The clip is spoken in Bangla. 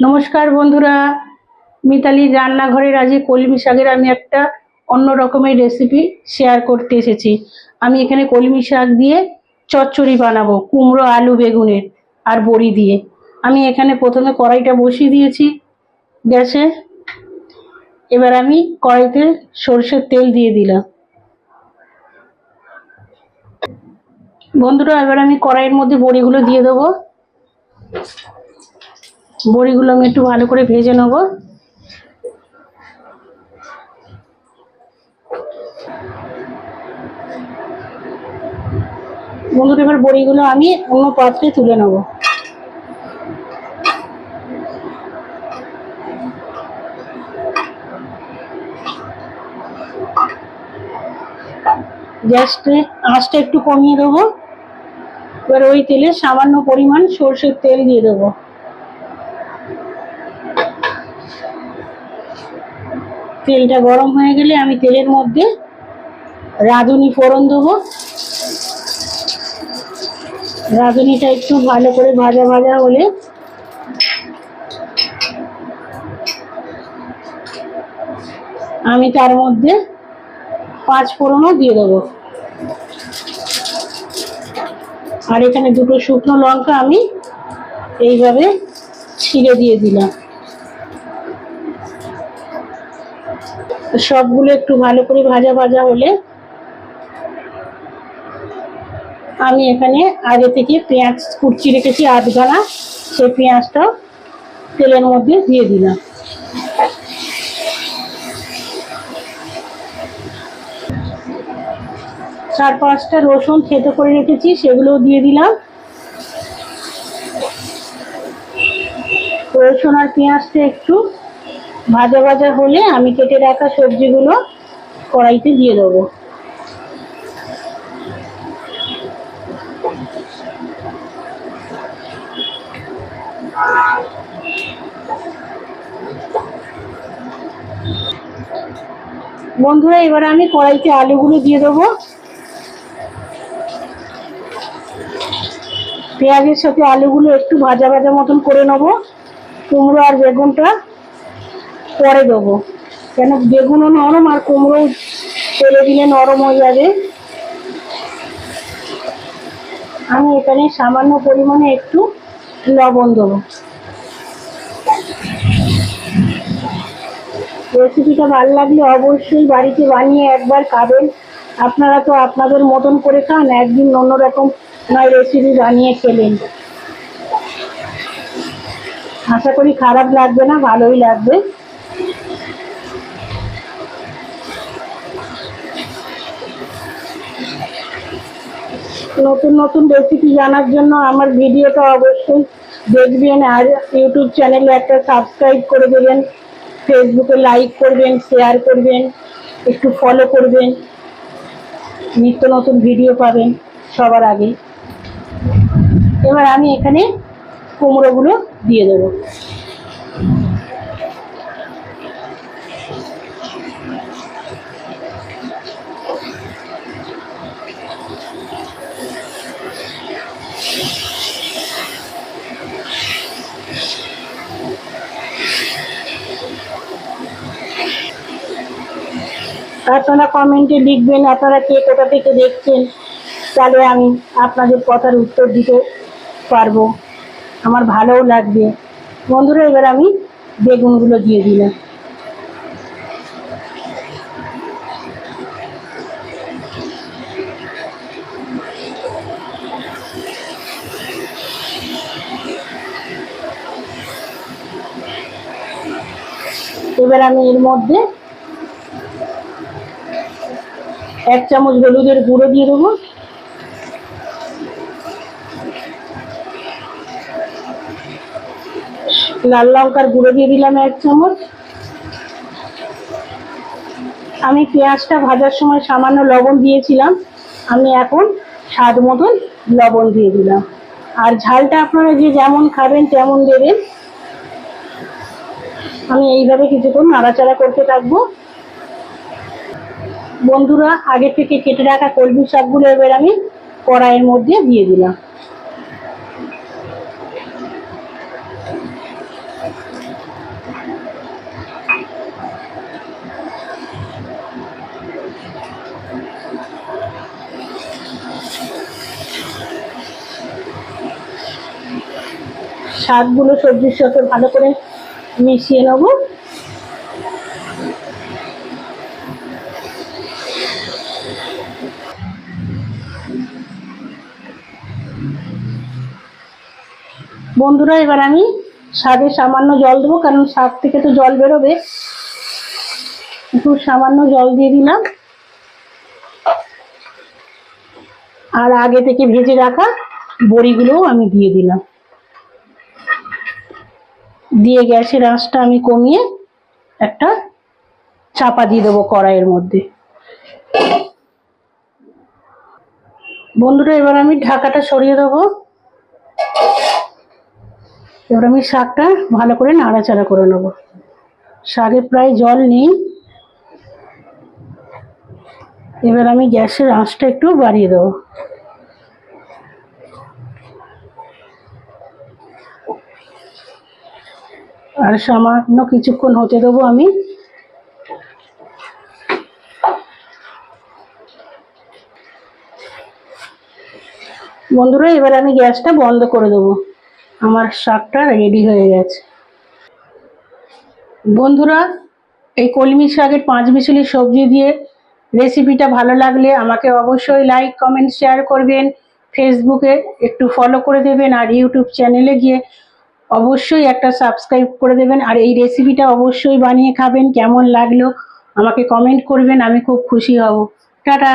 নমস্কার বন্ধুরা। মিতালির রান্নাঘরের আজকে কলমি শাকের আমি একটা অন্য রকমের রেসিপি শেয়ার করতে এসেছি। আমি এখানে কলমি শাক দিয়ে চচ্চড়ি বানাবো, কুমড়ো, আলু, বেগুনের আর বড়ি দিয়ে। আমি এখানে প্রথমে কড়াইটা বসিয়ে দিয়েছি গ্যাসে। এবার আমি কড়াইতে সর্ষের তেল দিয়ে দিলাম। বন্ধুরা, এবার আমি কড়াইয়ের মধ্যে বড়িগুলো দিয়ে দেবো। বড়িগুলো আমি একটু ভালো করে ভেজে নেব। বন্ধুরা, এবার বড়িগুলো আমি অন্য পাত্রে তুলে নেব। গ্যাসটা, আঁচটা একটু কমিয়ে দেবো। এবার ওই তেলে সামান্য পরিমাণ সর্ষের তেল দিয়ে দেবো। তেলটা গরম হয়ে গেলে আমি তেলের মধ্যে রাঁধুনি ফোড়ন দেবো। রাঁধুনিটা একটু ভালো করে ভাজা ভাজা হলে আমি তার মধ্যে পাঁচ ফোড়নও দিয়ে দেবো। আর এখানে দুটো শুকনো লঙ্কা আমি এইভাবে ছিঁড়ে দিয়ে দিলাম। সবগুলো একটু ভালো করে ভাজা ভাজা হলে আমি এখানে আগে থেকে পেঁয়াজ কুচি রেখেছি আধখানা। সেই পেঁয়াজটা তেলের মধ্যে দিয়ে দিলাম। চার পাঁচটা রসুন থেতো করে রেখেছি, সেগুলোও দিয়ে দিলাম। রসুন আর পেঁয়াজটা একটু ভাজা ভাজা হলে আমি কেটে রাখা সবজিগুলো কড়াইতে দিয়ে দেবো। বন্ধুরা, এবার আমি কড়াইতে আলুগুলো দিয়ে দেবো। পেঁয়াজের সাথে আলুগুলো একটু ভাজা ভাজা মতন করে নেব। কুমড়ো আর বেগুনটা পরে দেবো। কেন? বেগুনও নরম আর কুমড়ো তেলে দিলে নরম হয়ে যাবে। আমি এখানে সামান্য পরিমাণে একটু লবণ দেবো। রেসিপিটা ভালো লাগলে অবশ্যই বাড়িতে বানিয়ে একবার খাবেন। আপনারা তো আপনাদের মতন করে খান, একদিন অন্যরকম নয় রেসিপি বানিয়ে খেলেন। আশা করি খারাপ লাগবে না, ভালোই লাগবে। নতুন নতুন রেসিপি জানার জন্য আমার ভিডিওটা অবশ্যই দেখবেন আর ইউটিউব চ্যানেলে একটা সাবস্ক্রাইব করে দেবেন ফেসবুকে লাইক করবেন শেয়ার করবেন, একটু ফলো করবেন। নিত্য নতুন ভিডিও পাবেন সবার আগে। এবার আমি এখানে কুমড়োগুলো দিয়ে দেবো। আপনারা কমেন্টে লিখবেন, আপনারা কে কোথা থেকে দেখছেন, তাহলে আমি আপনাদের কথার উত্তর দিতে পারব। আমার ভালোও লাগবে। বন্ধুরা, এবার আমি বেগুনগুলো দিয়ে দিলাম। এবার আমি এর মধ্যে এক চামচ হলুদের গুঁড়ো দিয়ে দেবো। লাল লঙ্কার গুঁড়ো দিয়ে দিলাম এক চামচ। আমি পেঁয়াজটা ভাজার সময় সামান্য লবণ দিয়েছিলাম। আমি এখন স্বাদ মতন লবণ দিয়ে দিলাম। আর ঝালটা আপনারা যে যেমন খাবেন তেমন দেবেন। আমি এইভাবে কিছুক্ষণ নাড়াচাড়া করতে থাকব। বন্ধুরা, আগে থেকে কেটে রাখা কলমি শাকগুলো এবার আমি কড়াইয়ের মধ্যে দিয়ে দিলাম। শাকগুলো সবজির সাথে ভালো করে মিশিয়ে নেব। বন্ধুরা, এবার আমি শাকে সামান্য জল দেবো, কারণ শাক থেকে তো জল বেরোবে। একটু সামান্য জল দিয়ে দিলাম। আর আগে থেকে ভেজে রাখা বড়িগুলোও আমি দিয়ে দিলাম। দিয়ে গ্যাসের আঁচটা আমি কমিয়ে একটা চাপা দিয়ে দেবো কড়াইয়ের মধ্যে। বন্ধুরা, এবার আমি ঢাকাটা সরিয়ে দেবো। এবার আমি শাকটা ভালো করে নাড়াচাড়া করে নেব। শাকে প্রায় জল নেই এবার আমি গ্যাসের আঁচটা একটু বাড়িয়ে দেবো। আর সামান্য কিছুক্ষণ হতে দেবো আমি। বন্ধুরা, এবার আমি গ্যাসটা বন্ধ করে দেবো। আমার শাকটা রেডি হয়ে গেছে। বন্ধুরা, এই কলমি শাকের পাঁচ মিশালি সবজি দিয়ে রেসিপিটা ভালো লাগলে আমাকে অবশ্যই লাইক কমেন্ট শেয়ার করবেন। ফেসবুকে একটু ফলো করে দেবেন আর ইউটিউব চ্যানেলে গিয়ে অবশ্যই একটা সাবস্ক্রাইব করে দেবেন। আর এই রেসিপিটা অবশ্যই বানিয়ে খাবেন, কেমন লাগল আমাকে কমেন্ট করবেন, আমি খুব খুশি হব। টাটা!